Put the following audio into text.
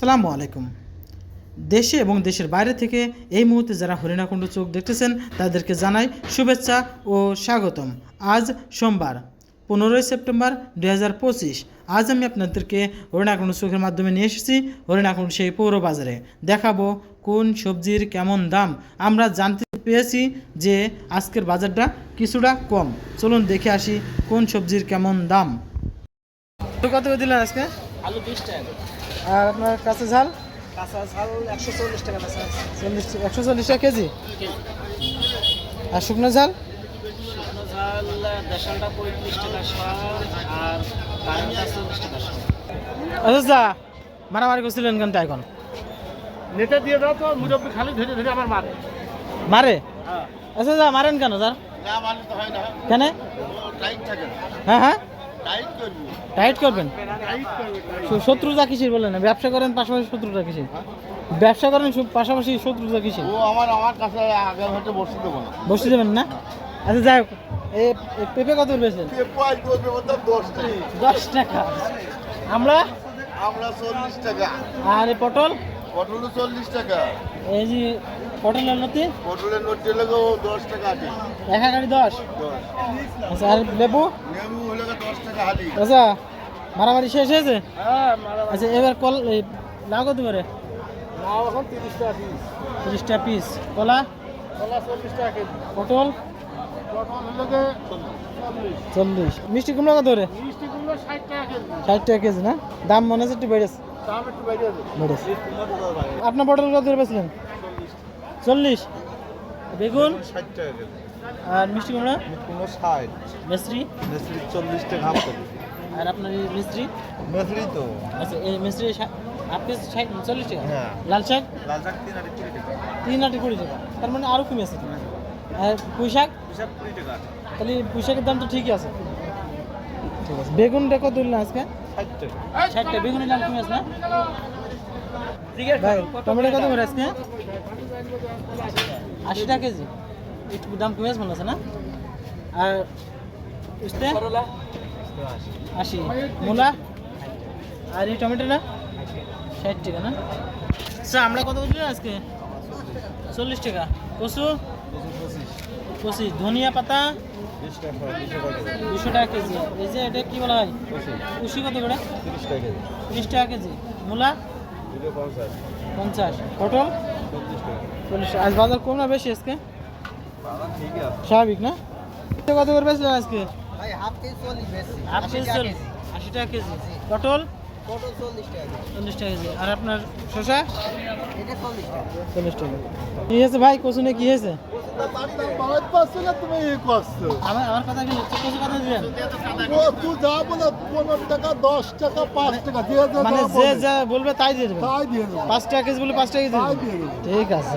সালামু আলাইকুম। দেশে এবং দেশের বাইরে থেকে এই মুহূর্তে যারা হরিণাকুণ্ড চোখ দেখতেছেন, তাদেরকে জানাই শুভেচ্ছা ও স্বাগতম। আজ সোমবার, পনেরোই সেপ্টেম্বর দুই হাজার পঁচিশ। আজ আমি আপনাদেরকে হরিণাকুণ্ড চোখের মাধ্যমে নিয়ে এসেছি, হরিণাকুণ্ড সেই পৌর বাজারে। দেখাবো কোন সবজির কেমন দাম। আমরা জানতে পেয়েছি যে আজকের বাজারটা কিছুটা কম। চলুন দেখে আসি কোন সবজির কেমন দাম। কত দিলেন আজকে? আলু বিশ টাকা আর আপনার কাঁচা ঝাল? কাঁচা ঝাল একশো চল্লিশ টাকা বেচা আছে চল্লিশ একশো চল্লিশ টাকা কেজি? আর শুকনো ঝাল? শুকনো ঝাল দেশালটা পঁয়ত্রিশ টাকা শ আর কারেন্টটা চল্লিশ টাকা শ আচ্ছা মারামারি করছিলেন কেন এখন? নেটে দিয়ে দাও তো মুরব্বী খালি ধরে ধরে আমার মারে। মারে? হ্যাঁ। আচ্ছা দা মারেন কেন স্যার? না মানে তো হয় না। কেন? হ্যাঁ হ্যাঁ। টাইট করবেন? শত্রুতা কিসের বলেন? না ব্যবসা করেন পাশাপাশি শত্রুতা কিসের? ব্যবসা করেন পাশাপাশি শত্রুতা কিসের? ও আমার আমার কাছে আগে হয়তো বসে দেবো না। বসে দেবেন না? আচ্ছা যাই হোক। এ পেঁপে কত মতো দশ টাকা। আমরা? আমরা চল্লিশ টাকা। আর পটল? পটল চল্লিশ টাকা। এই যে পটলের নতি পটলের নোট দিলে গো দশ টাকা আটি এক দশ? আচ্ছা আর লেবু? হলে দশ টাকা আচ্ছা মারামারি শেষ হয়েছে? হ্যাঁ আচ্ছা এবার কল এই লাউ কত করে? এখন টাকা পিস তিরিশটা পিস কলা? কলা চল্লিশ টাকা কেজি। পটল? পটল হলে গো চল্লিশ। মিষ্টি কুমড়া কত করে? মিষ্টি কুমড়ো ষাট টাকা কেজি। ষাট টাকা কেজি না? দাম মনে হচ্ছে একটু বেড়েছে। দাম একটু আছে বেড়েছে। আপনার পটল কত করে বেচলেন? চল্লিশ। বেগুন? ষাট টাকা আর মিষ্টি কুমড়া? কুমড়ো ষাট। মিস্ত্রি মেসরি চল্লিশ টাকা হাফ আর আপনার এই মিস্ত্রি তো। আচ্ছা এই মিস্ত্রি পিস ষাট চল্লিশ টাকা? হ্যাঁ। লাল শাক? লাল শাক তিন আটি কুড়ি টাকা। তিন আটি কুড়ি টাকা। তার মানে আরও কমে আছে আর পুঁই শাক? কুড়ি টাকা। তাহলে পুঁই শাকের দাম তো ঠিকই আছে। ঠিক আছে বেগুনটা কত দিলেন আজকে? ষাট টাকা। ষাটটা বেগুনের দাম কমে আছে না? টমেটো কত করে আজকে? আশি টাকা কেজি। একটু দাম কমে মনে আছে না? আর উস্তে? আশি। মূলা? আর এই টমেটোটা? ষাট টাকা না? আচ্ছা আমরা কত বুঝলি আজকে? চল্লিশ টাকা। কচু? পঁচিশ। ধনিয়া পাতা? দুশো টাকা কেজি। এই যে এটা কি বলা হয়? কুশি কত করে? তিরিশ টাকা কেজি। তিরিশ টাকা কেজি। মূলা? পঞ্চাশ। পটল চল্লিশ আজ বাজার কম না বেশি আজকে? স্বাভাবিক না? কত করে বেচলেন আজকে? ভাই হাফ কেজি চল্লিশ বেশি। হাফ কেজি চল্লিশ। আশি টাকা কেজি। পটল পটল চল্লিশ টাকা চল্লিশ টাকা কেজি। আর আপনার শসা? এটা চল্লিশ টাকা। চল্লিশ টাকা। কি হয়েছে ভাই? কচুনে কি হয়েছে? আমার আমার কথা কি কচু কথা দিলেন তুই যা বলে পনেরো টাকা দশ টাকা পাঁচ টাকা দিয়ে দে মানে যে যা বলবে তাই দিয়ে দেবেন? তাই দিয়ে দেবো। পাঁচ টাকা কেজি বলে পাঁচ টাকা ঠিক আছে।